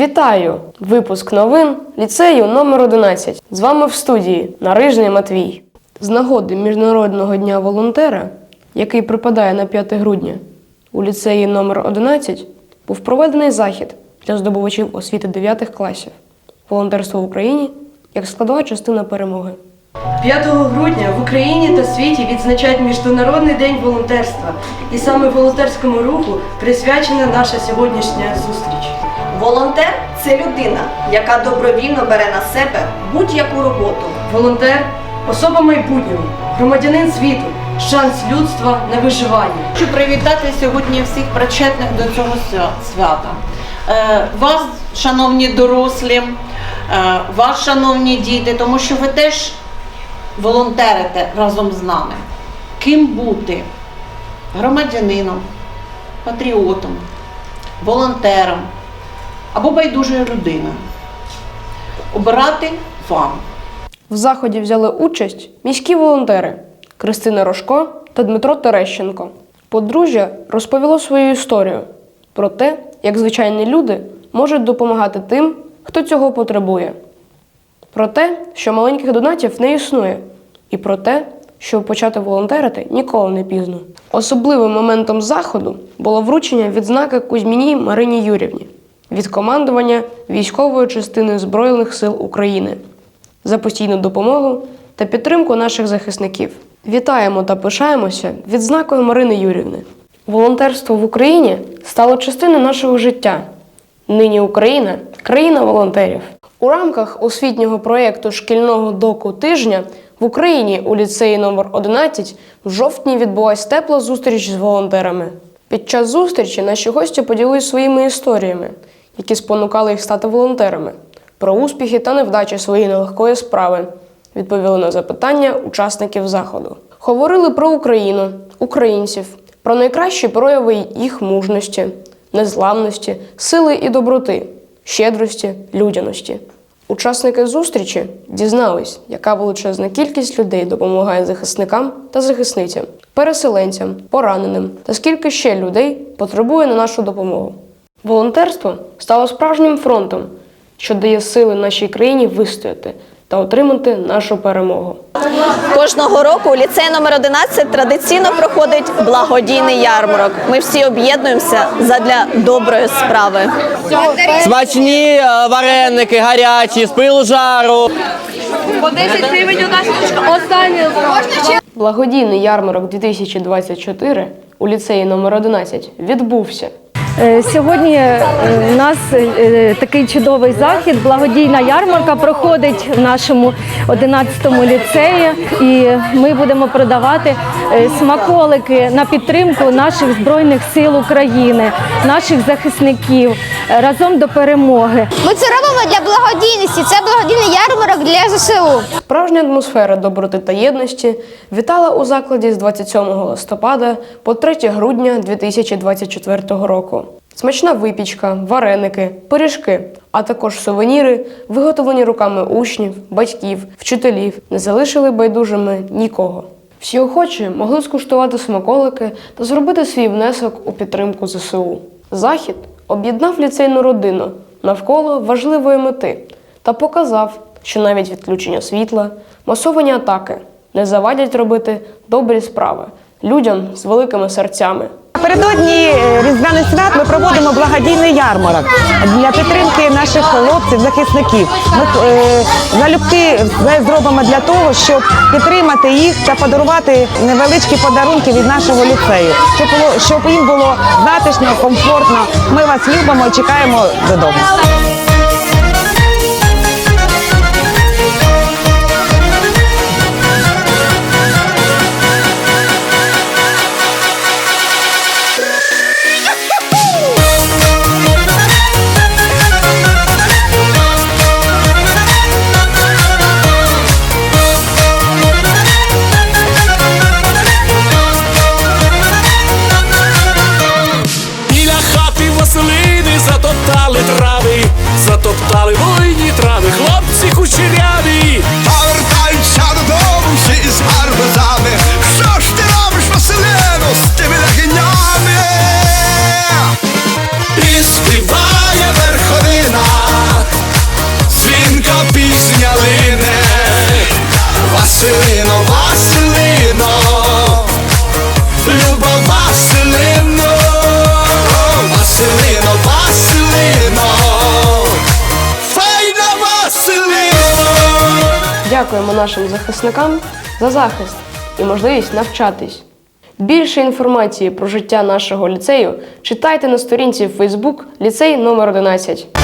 Вітаю! Випуск новин ліцею номер 11. З вами в студії Нарижний Матвій. З нагоди Міжнародного дня волонтера, який припадає на 5 грудня, у ліцеї номер 11 був проведений захід для здобувачів освіти 9 класів. Волонтерство в Україні як складова частина перемоги. 5 грудня в Україні та світі відзначають Міжнародний день волонтерства, і саме волонтерському руху присвячена наша сьогоднішня зустріч. Волонтер це людина, яка добровільно бере на себе будь-яку роботу. Волонтер особа майбутнього, громадянин світу, шанс людства на виживання. Хочу привітати сьогодні всіх причетних до цього свята. Е, Вас, шановні дорослі, е, вас, шановні діти, тому що ви теж волонтерите разом з нами. Ким бути? Громадянином, патріотом, волонтером або байдужою людиною. Обирати вам. В заході взяли участь міські волонтери Кристина Рожко та Дмитро Терещенко. Подружжя розповіло свою історію про те, як звичайні люди можуть допомагати тим, хто цього потребує. Про те, що маленьких донатів не існує, і про те, що почати волонтерити ніколи не пізно. Особливим моментом заходу було вручення відзнаки Кузьміній Марині Юрівні від командування військової частини Збройних сил України за постійну допомогу та підтримку наших захисників. Вітаємо та пишаємося відзнакою Марини Юрівни. Волонтерство в Україні стало частиною нашого життя. Нині Україна країна волонтерів. У рамках освітнього проєкту шкільного доку тижня в Україні у ліцеї номер 11 в жовтні відбулася тепла зустріч з волонтерами. Під час зустрічі наші гості поділилися своїми історіями, які спонукали їх стати волонтерами, про успіхи та невдачі своєї нелегкої справи. Відповіли на запитання учасників заходу. Говорили про Україну, українців, про найкращі прояви їх мужності, незламності, сили і доброти, щедрості, людяності. Учасники зустрічі дізнались, яка величезна кількість людей допомагає захисникам та захисницям, переселенцям, пораненим та скільки ще людей потребує на нашу допомогу. Волонтерство стало справжнім фронтом, що дає сили нашій країні вистояти та отримати нашу перемогу. Кожного року у ліцеї номер 11 традиційно проходить благодійний ярмарок. Ми всі об'єднуємося задля доброї справи. Смачні е, вареники, гарячі, з пилу жару. Благодійний ярмарок 2024 у ліцеї номер 11 відбувся. Е, Сьогодні е, у нас е, такий чудовий захід. Благодійна ярмарка проходить в нашому 11-му ліцеї, і ми будемо продавати смаколики на підтримку наших збройних сил України, наших захисників разом до перемоги. Ми це робимо для благодійності. Це благодійний ярмарок для ЗСУ. Справжня атмосфера доброти та єдності вітала у закладі з 27 листопада по 3 грудня 2024 року. Смачна випічка, вареники, пиріжки, а також сувеніри, виготовлені руками учнів, батьків, вчителів, не залишили байдужими нікого. Всі охочі могли скуштувати смаколики та зробити свій внесок у підтримку ЗСУ. Захід об'єднав ліцейну родину навколо важливої мети та показав, що навіть відключення світла, масовані атаки не завадять робити добрі справи людям з великими серцями. Напередодні е, Різдвяних свят ми проводимо благодійний ярмарок для підтримки наших хлопців, захисників. Ми е, залюбки все зробимо для того, щоб підтримати їх та подарувати невеличкі подарунки від нашого ліцею, щоб щоб їм було затишно, комфортно. Ми вас любимо і чекаємо додому. трави, затоптали войні трави. Дякуємо нашим захисникам за захист і можливість навчатись. Більше інформації про життя нашого ліцею читайте на сторінці Facebook ліцей номер 11